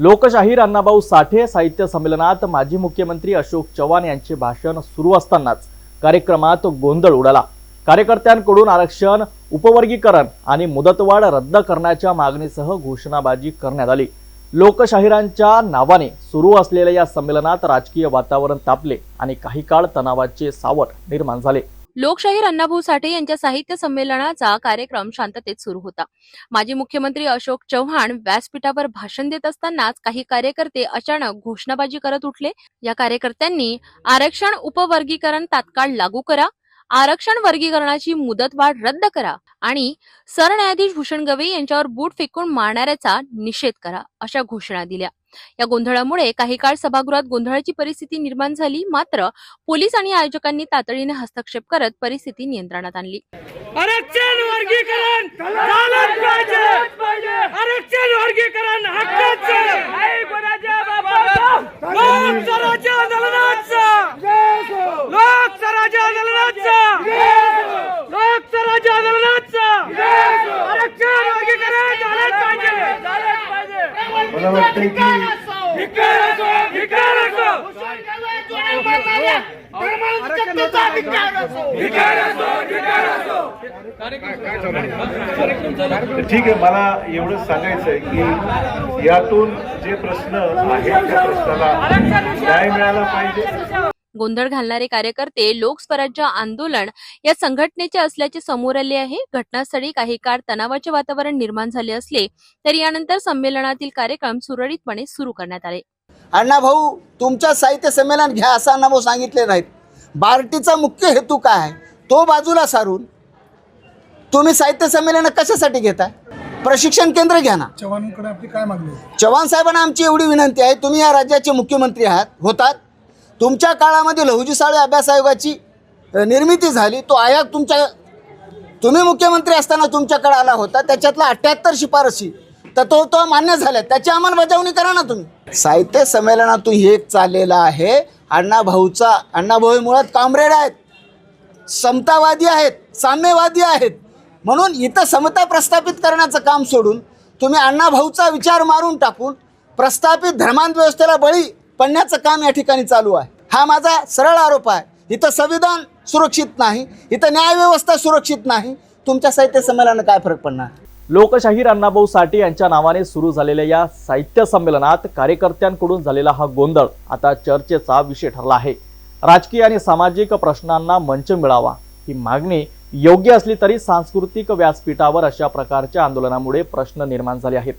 लोकशाहीर अण्णाभाऊ साठे साहित्य संमेलनात माजी मुख्यमंत्री अशोक चव्हाण यांचे भाषण सुरू असतानाच कार्यक्रमात गोंधळ उडाला. कार्यकर्त्यांकडून आरक्षण उपवर्गीकरण आणि मुदतवाढ रद्द करण्याच्या मागणीसह घोषणाबाजी करण्यात आली. लोकशाहिरांच्या नावाने सुरू असलेल्या या संमेलनात राजकीय वातावरण तापले आणि काही काळ तणावाचे सावट निर्माण झाले. लोकशाहीर अण्णाभाऊ साठे यांच्या साहित्य संमेलनाचा कार्यक्रम शांततेत सुरू होता. माजी मुख्यमंत्री अशोक चव्हाण व्यासपीठावर भाषण देत असतानाच काही कार्यकर्ते अचानक घोषणाबाजी करत उठले. या कार्यकर्त्यांनी आरक्षण उपवर्गीकरण तात्काळ लागू करा. आरक्षण वर्गीकरणाची मुदतवाढ रद्द करा आणि सरन्यायाधीश भूषण गवई यांच्यावर बूट फेकून मारणाऱ्याचा निषेध करा अशा घोषणा दिल्या. या गोंधळामुळे काही काळ सभागृहात गोंधळाची परिस्थिती निर्माण झाली मात्र पोलीस आणि आयोजकांनी तातडीने हस्तक्षेप करत परिस्थिती नियंत्रणात आणली. आरक्षण वर्गीकरण मला वाटतंय की. ठीक आहे मला एवढंच सांगायचं आहे की यातून जे प्रश्न आहेत त्या प्रश्नाला न्याय मिळाला पाहिजे. गोंधळ घालणारे कार्यकर्ते लोक स्वराज्य आंदोलन या संघटनेचे असल्याचे समोर आले आहे. घटनास्थळी काही काळ तणावाचे वातावरण निर्माण झाले असले तरी यानंतर संमेलनातील कार्यक्रम सुरळीतपणे सुरू करण्यात आले. अण्णा भाऊ तुमच्या साहित्य संमेलन घ्या असं अण्णा भाऊ सांगितले नाहीत. बार्टीचा मुख्य हेतू काय आहे? तो बाजूला सारून तुम्ही साहित्य संमेलन कशासाठी घेताय? प्रशिक्षण केंद्र घ्या ना. चव्हाणांकडे आपली काय मागणी आहे? चव्हाण साहेबांना आमची एवढी विनंती आहे. तुम्ही या राज्याचे मुख्यमंत्री आहात होतात. तुमच्या काळामध्ये लहुजी साळे अभ्यास आयोगाची निर्मिती झाली. तो आयोग तुमच्या तुम्ही मुख्यमंत्री असताना तुमच्याकडे आला होता. त्याच्यातला अठ्ठ्याहत्तर शिफारसी तर तो तो मान्य झाल्या त्याची अंमलबजावणी करा ना तुम्ही. साहित्य संमेलनातून हे चाललेलं आहे. अण्णा भाऊचा अण्णा भाऊ मुळात कामरेड आहेत. समतावादी आहेत साम्यवादी आहेत. म्हणून इथं समता प्रस्थापित करण्याचं काम सोडून तुम्ही अण्णा भाऊचा विचार मारून टाकून प्रस्थापित धर्मांत व्यवस्थेला बळी पडण्याचं काम या ठिकाणी चालू आहे. हा माझा सरळ आरोप आहे. इथं संविधान सुरक्षित नाही इथं न्यायव्यवस्था सुरक्षित नाही. तुमच्या साहित्य संमेलनानं काय फरक पडणार? लोकशाहीर अण्णाभाऊ साठे यांच्या नावाने सुरू झालेल्या या साहित्य संमेलनात कार्यकर्त्यांकडून झालेला हा गोंधळ आता चर्चेचा विषय ठरला आहे. राजकीय आणि सामाजिक प्रश्नांना मंच मिळावा ही मागणी योग्य असली तरी सांस्कृतिक व्यासपीठावर अशा प्रकारच्या आंदोलनामुळे प्रश्न निर्माण झाले आहेत.